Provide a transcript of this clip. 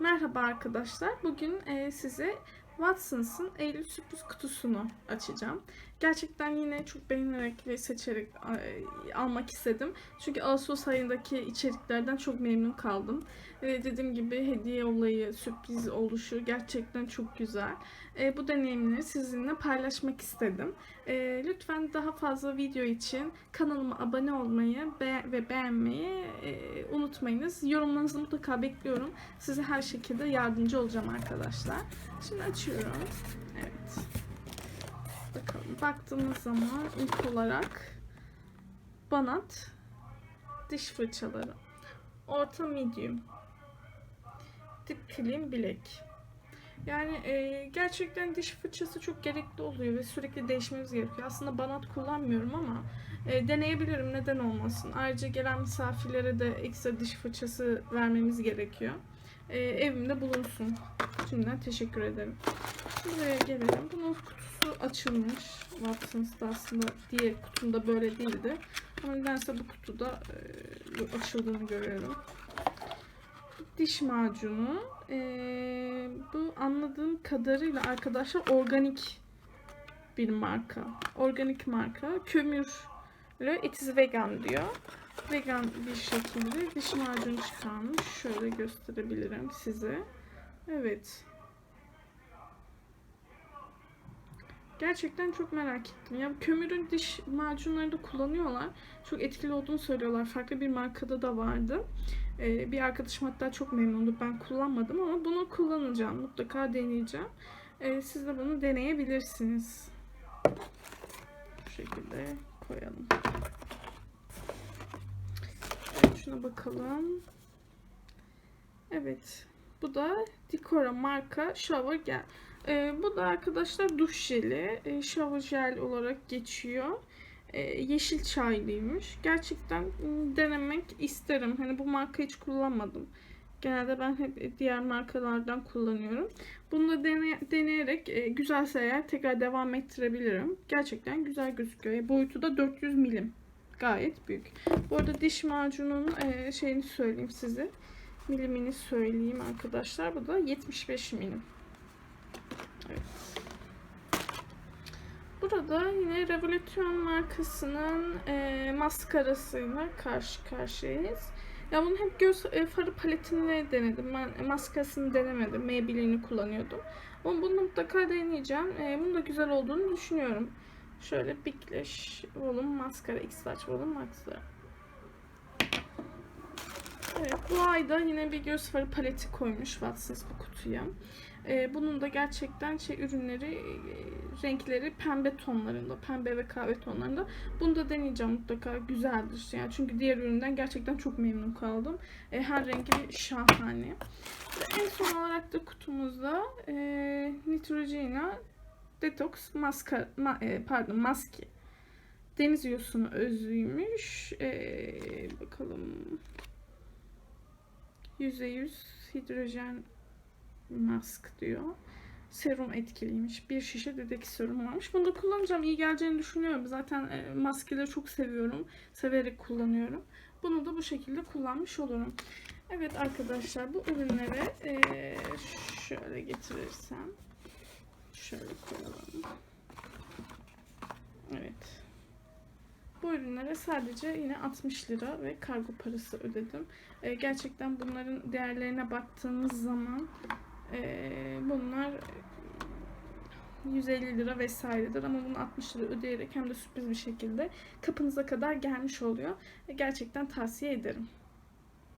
Merhaba arkadaşlar. Bugün size Watsons'ın Eylül sürpriz kutusunu açacağım. Gerçekten yine çok beğenerek ve seçerek almak istedim. Çünkü Ağustos ayındaki içeriklerden çok memnun kaldım. E, dediğim gibi hediye olayı, sürpriz oluşu gerçekten çok güzel. E, bu deneyimleri sizinle paylaşmak istedim. E, lütfen daha fazla video için kanalıma abone olmayı be- ve beğenmeyi e, unutmayınız. Yorumlarınızı mutlaka bekliyorum. Size her şekilde yardımcı olacağım arkadaşlar. Şimdi açıyorum. Evet. Bakalım. Baktığımız zaman ilk olarak Banat diş fırçaları. Orta medium. Dip clean bilek. Yani e, gerçekten diş fırçası çok gerekli oluyor ve sürekli değişmemiz gerekiyor. Aslında banat kullanmıyorum ama e, deneyebilirim neden olmasın. Ayrıca gelen misafirlere de ekstra diş fırçası vermemiz gerekiyor. E, evimde bulunsun. Şimdiden teşekkür ederim. Buraya gelelim. Bunun kutusu açılmış. Watsons'da aslında diğer kutumda böyle değildi. Ama nedense bu kutuda e, açıldığını görüyorum. Diş macunu. E, bu anladığım kadarıyla arkadaşlar organik bir marka. Organik marka. Kömürlü it is vegan diyor. Vegan bir şekilde diş macunu çıkarmış. Şöyle gösterebilirim size. Evet. Gerçekten çok merak ettim. Ya kömürün diş macunları da kullanıyorlar. Çok etkili olduğunu söylüyorlar. Farklı bir markada da vardı. Ee, bir arkadaşım hatta çok memnundu. Ben kullanmadım ama bunu kullanacağım. Mutlaka deneyeceğim. Ee, siz de bunu deneyebilirsiniz. Bu şekilde koyalım. Evet, şuna bakalım. Evet. Bu da Dicora marka shower gel. Ee, bu da arkadaşlar duş jeli. Ee, shower jel olarak geçiyor. Ee, yeşil çaylıymış. Gerçekten ım, denemek isterim. Hani bu marka hiç kullanmadım. Genelde ben hep diğer markalardan kullanıyorum. Bunu da dene, deneyerek e, güzelse eğer tekrar devam ettirebilirim. Gerçekten güzel gözüküyor. E, boyutu da 400 milim. Gayet büyük. Bu arada diş macunun e, şeyini söyleyeyim size. Milimini söyleyeyim arkadaşlar. Bu da 75 milim. Burada yine Revolution markasının e, maskarasıyla karşı karşıyayız. Ya bunun hep göz e, farı paletini denedim. Ben maskarasını denemedim. Maybelline'i kullanıyordum. Ama bunu mutlaka deneyeceğim. E, bunun da güzel olduğunu düşünüyorum. Şöyle Big Lash Volume Maskara X Large Volume Maskara. Evet, ayda yine bir göz farı paleti koymuş Watsons bu kutuya. Ee, bunun da gerçekten şey ürünleri, e, renkleri pembe tonlarında, pembe ve kahve tonlarında. Bunu da deneyeceğim mutlaka güzeldir. Yani çünkü diğer üründen gerçekten çok memnun kaldım. Ee, her rengi şahane. Ve en son olarak da kutumuzda e, Neutrogena Detox maska, ma, e, pardon maske. Deniz yosunu özüymüş. Ee, bakalım. %100 hidrojen mask diyor. Serum etkiliymiş. Bir şişe dedeki serum varmış. Bunu da kullanacağım. İyi geleceğini düşünüyorum. Zaten e, maskeleri çok seviyorum. Severek kullanıyorum. Bunu da bu şekilde kullanmış olurum. Evet arkadaşlar bu ürünleri e, şöyle getirirsem şöyle koyalım. Evet. Bu ürünlere sadece yine 60 lira ve kargo parası ödedim. E, gerçekten bunların değerlerine baktığımız zaman e, bunlar 150 lira vesairedir ama bunu 60 lira ödeyerek hem de sürpriz bir şekilde kapınıza kadar gelmiş oluyor. E, gerçekten tavsiye ederim.